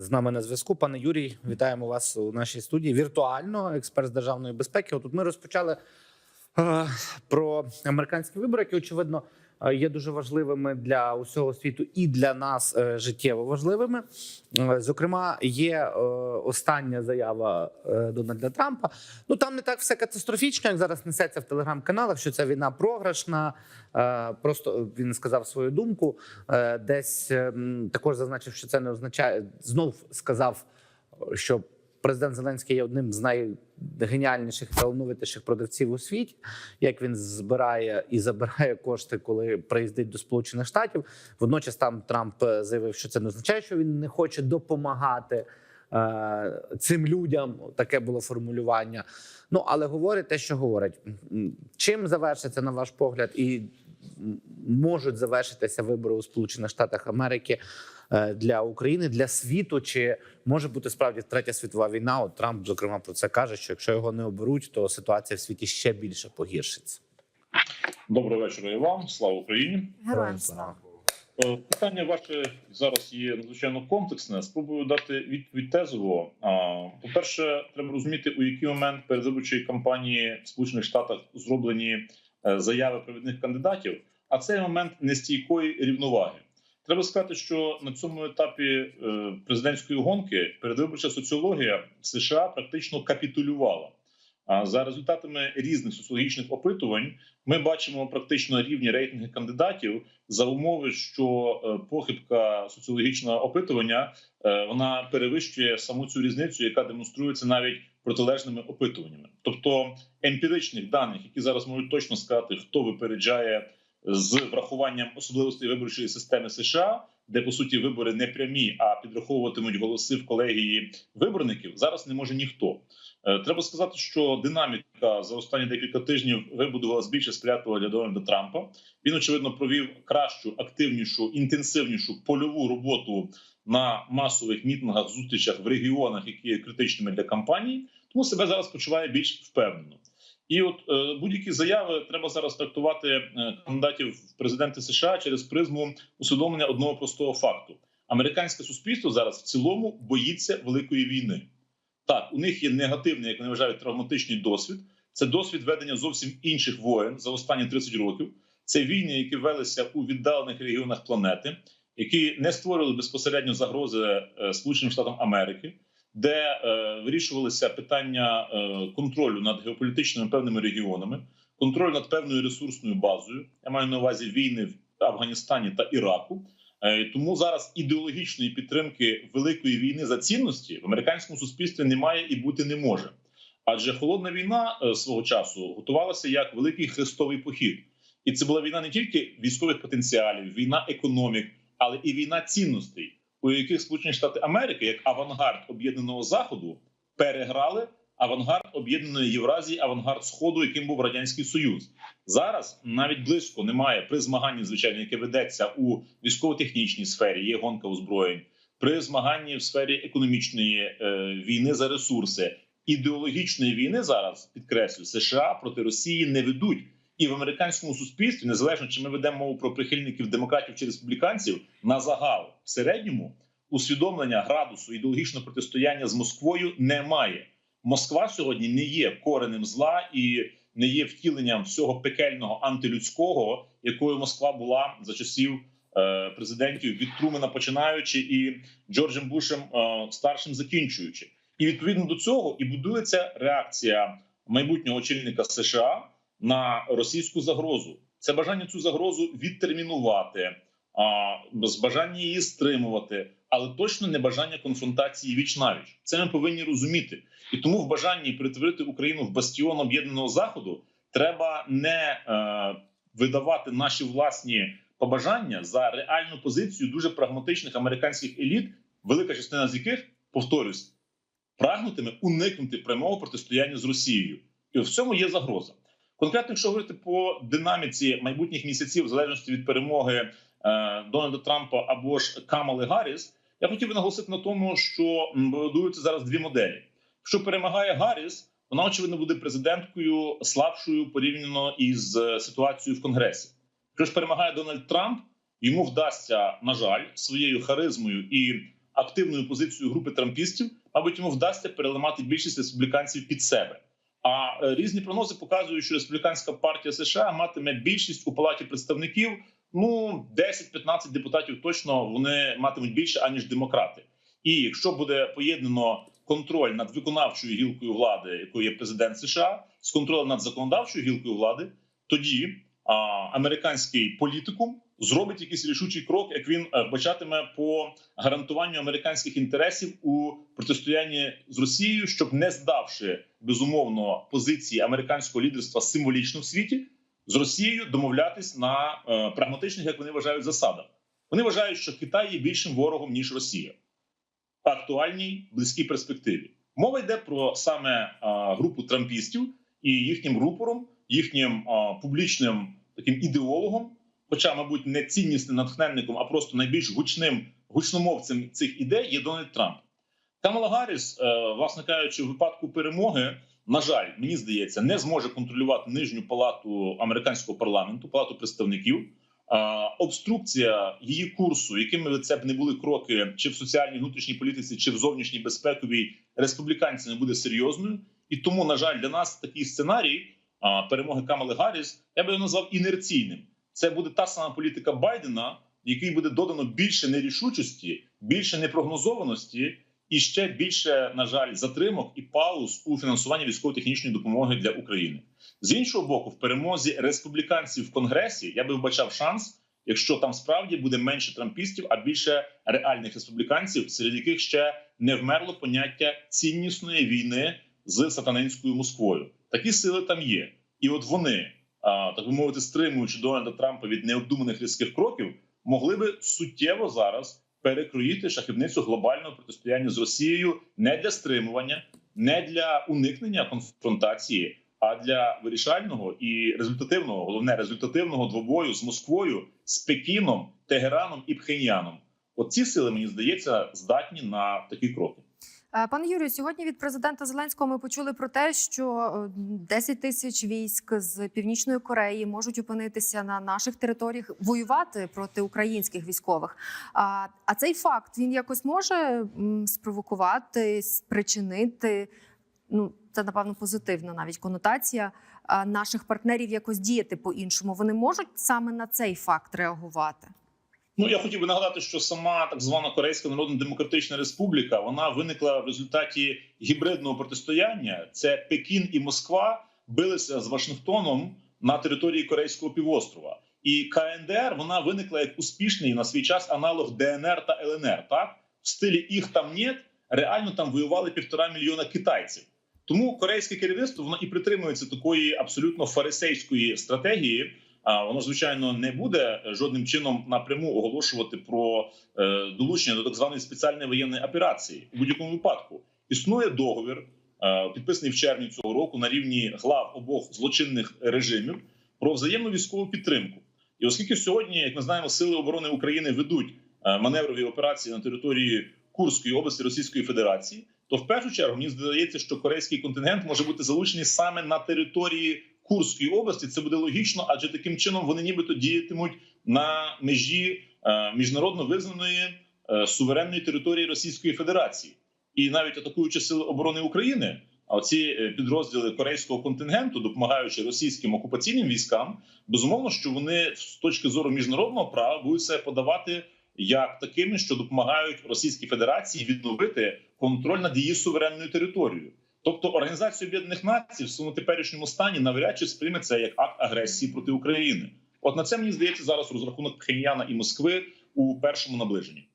з нами на зв'язку. Пане Юрій, вітаємо вас у нашій студії. Віртуально, експерт з державної безпеки. Отут ми розпочали е, про американські вибори, які очевидно є дуже важливими для усього світу і для нас е, життєво важливими. Е, Зокрема, є е, остання заява е, Дональда Трампа. Ну там не так все катастрофічно, як зараз несеться в телеграм-каналах, що ця війна програшна. Е, Просто він сказав свою думку. Е, Десь е, також зазначив, що це не означає. Знов сказав, що президент Зеленський є одним з найгеніальніших і талановитіших продавців у світі. Як він збирає і забирає кошти, коли приїздить до Сполучених Штатів. Водночас там Трамп е, заявив, що це не означає, що він не хоче допомагати. е, Цим людям таке було формулювання. Ну але говорить те, що говорить. Чим завершиться на ваш погляд, і можуть завершитися вибори у Сполучених Штатах Америки е, для України, для світу? Чи може бути справді третя світова війна? От Трамп, зокрема, про це каже: що якщо його не оберуть, то ситуація в світі ще більше погіршиться. Доброго вечора і вам. Слава Україні. Героям слава. Е, Питання ваше зараз є надзвичайно комплексне. Спробую дати відповідь тезово. А, По-перше, треба розуміти, у який момент передвиборчої кампанії в Сполучених Штатах зроблені заяви провідних кандидатів. А цей момент нестійкої рівноваги. Треба сказати, що на цьому етапі е, президентської гонки передвиборча соціологія США практично капітулювала. За результатами різних соціологічних опитувань ми бачимо практично рівні рейтинги кандидатів за умови, що е, похибка соціологічного опитування е, вона перевищує саму цю різницю, яка демонструється навіть протилежними опитуваннями. Тобто емпіричних даних, які зараз можуть точно сказати, хто випереджає з врахуванням особливостей виборчої системи США, де по суті вибори не прямі, а підраховуватимуть голоси в колегії виборників, зараз не може ніхто. Е, Треба сказати, що динаміка за останні декілька тижнів вибудувалась більше сприятлива для Дональда Трампа. Він очевидно провів кращу, активнішу, інтенсивнішу польову роботу на масових мітингах, зустрічах в регіонах, які є критичними для кампанії, тому себе зараз почуває більш впевнено. І от е, будь-які заяви треба зараз трактувати е, кандидатів в президенти США через призму усвідомлення одного простого факту: американське суспільство зараз в цілому боїться великої війни. Так, у них є негативний, як вони вважають, травматичний досвід. Це досвід ведення зовсім інших воєн за останні 30 років. Це війни, які велися у віддалених регіонах планети, які не створювали безпосередньо загрози е, Сполученим Штатам Америки, де е, вирішувалися питання е, контролю над геополітичними певними регіонами, контролю над певною ресурсною базою. Я маю на увазі війни в Афганістані та Іраку. Е, Тому зараз ідеологічної підтримки великої війни за цінності в американському суспільстві немає і бути не може. Адже холодна війна е, свого часу готувалася як великий хрестовий похід, і це була війна не тільки військових потенціалів, війна економік, але і війна цінностей, у яких Сполучені Штати Америки, як авангард об'єднаного заходу, переграли авангард об'єднаної Євразії, авангард Сходу, яким був радянський Союз. Зараз навіть близько немає при змаганні, звичайно, яке ведеться у військово-технічній сфері, є гонка озброєнь, при змаганні в сфері економічної е, війни за ресурси. Ідеологічної війни зараз підкреслю США проти Росії не ведуть. І в американському суспільстві, незалежно чи ми ведемо мову про прихильників демократів чи республіканців, на загал в середньому усвідомлення градусу ідеологічного протистояння з Москвою немає. Москва сьогодні не є коренем зла і не є втіленням всього пекельного антилюдського, якою Москва була за часів е, президентів від Трумена починаючи і Джорджем Бушем е, старшим закінчуючи. І відповідно до цього і будується реакція майбутнього очільника США на російську загрозу. Це бажання цю загрозу відтермінувати, а з бажання її стримувати, але точно не бажання конфронтації віч навіч. Це ми повинні розуміти. І тому в бажанні перетворити Україну в бастіон об'єднаного заходу треба не е, видавати наші власні побажання за реальну позицію дуже прагматичних американських еліт, велика частина з яких повторюсь, прагнутиме уникнути прямого протистояння з Росією, і в цьому є загроза. Конкретно, якщо говорити по динаміці майбутніх місяців, в залежності від перемоги е, Дональда Трампа або ж Камали Гарріс, я хотів би наголосити на тому, що будуються зараз дві моделі. Якщо перемагає Гарріс, вона очевидно буде президенткою слабшою порівняно із е, ситуацією в Конгресі. Якщо ж перемагає Дональд Трамп, йому вдасться, на жаль, своєю харизмою і активною позицією групи трампістів, мабуть, йому вдасться переламати більшість республіканців під себе. А е, різні прогнози показують, що республіканська партія США матиме більшість у палаті представників. Ну 10-15 депутатів точно вони матимуть більше аніж демократи. І якщо буде поєднано контроль над виконавчою гілкою влади, якою є президент США, з контролем над законодавчою гілкою влади, тоді а, американський політикум зробить якийсь рішучий крок, як він е, вбачатиме по гарантуванню американських інтересів у протистоянні з Росією, щоб не здавши безумовно позиції американського лідерства символічно в світі, з Росією домовлятись на е, прагматичних, як вони вважають, засадах. Вони вважають, що Китай є більшим ворогом ніж Росія в актуальній близькій перспективі. Мова йде про саме а, групу трампістів і їхнім рупором, їхнім публічним таким ідеологом, хоча, мабуть, не ціннісним натхненником, а просто найбільш гучним гучномовцем цих ідей є Дональд Трамп. Камала Гарріс, е, власне кажучи, в випадку перемоги, на жаль, мені здається, не зможе контролювати нижню палату американського парламенту, палату представників. Обструкція її курсу, якими це б не були кроки, чи в соціальній внутрішній політиці, чи в зовнішній безпековій республіканців не буде серйозною. І тому, на жаль, для нас такий сценарій перемоги Камали Гарріс, я би його назвав інерційним. Це буде та сама політика Байдена, в якій буде додано більше нерішучості, більше непрогнозованості і ще більше, на жаль, затримок і пауз у фінансуванні військово-технічної допомоги для України. З іншого боку, в перемозі республіканців в конгресі я би вбачав шанс, якщо там справді буде менше трампістів, а більше реальних республіканців, серед яких ще не вмерло поняття ціннісної війни з сатанинською Москвою. Такі сили там є, і от вони, так би мовити, стримуючи Дональда Трампа від необдуманих різких кроків, могли би суттєво зараз перекроїти шахівницю глобального протистояння з Росією не для стримування, не для уникнення конфронтації, а для вирішального і результативного, головне результативного двобою з Москвою, з Пекіном, Тегераном і Пхеньяном. От ці сили мені здається здатні на такі кроки. Е, Пане Юрію, сьогодні від президента Зеленського ми почули про те, що е, 10 тисяч військ з північної Кореї можуть опинитися на наших територіях воювати проти українських військових. А, а цей факт він якось може спровокувати, спричинити. Ну, це напевно позитивна навіть конотація наших партнерів якось діяти по-іншому. Вони можуть саме на цей факт реагувати. Ну я хотів би нагадати, що сама так звана Корейська Народно-Демократична Республіка вона виникла в результаті гібридного протистояння. Це Пекін і Москва билися з Вашингтоном на території Корейського півострова. І КНДР вона виникла як успішний на свій час аналог ДНР та ЛНР. Так в стилі їх там нет, реально там воювали півтора мільйона китайців. Тому корейське керівництво воно і притримується такої абсолютно фарисейської стратегії. Воно звичайно не буде жодним чином напряму оголошувати про е, долучення до так званої спеціальної воєнної операції. У будь-якому випадку існує договір, е, підписаний в червні цього року на рівні глав обох злочинних режимів про взаємну військову підтримку. І оскільки сьогодні, як ми знаємо, сили оборони України ведуть е, маневрові операції на території Курської області Російської Федерації, то в першу чергу мені здається, що корейський контингент може бути залучений саме на території Курської області. Це буде логічно, адже таким чином вони нібито діятимуть на межі е, міжнародно визнаної е, суверенної території Російської Федерації, і навіть атакуючи сили оборони України. А оці е, підрозділи корейського контингенту, допомагаючи російським окупаційним військам, безумовно, що вони з точки зору міжнародного права будуть себе подавати як такими, що допомагають Російській Федерації відновити контроль над її суверенною територією. Тобто Організація Об'єднаних Націй в своєму теперішньому стані навряд чи сприйме це як акт агресії проти України. От на це мені здається зараз розрахунок Пхеньяна і Москви у першому наближенні.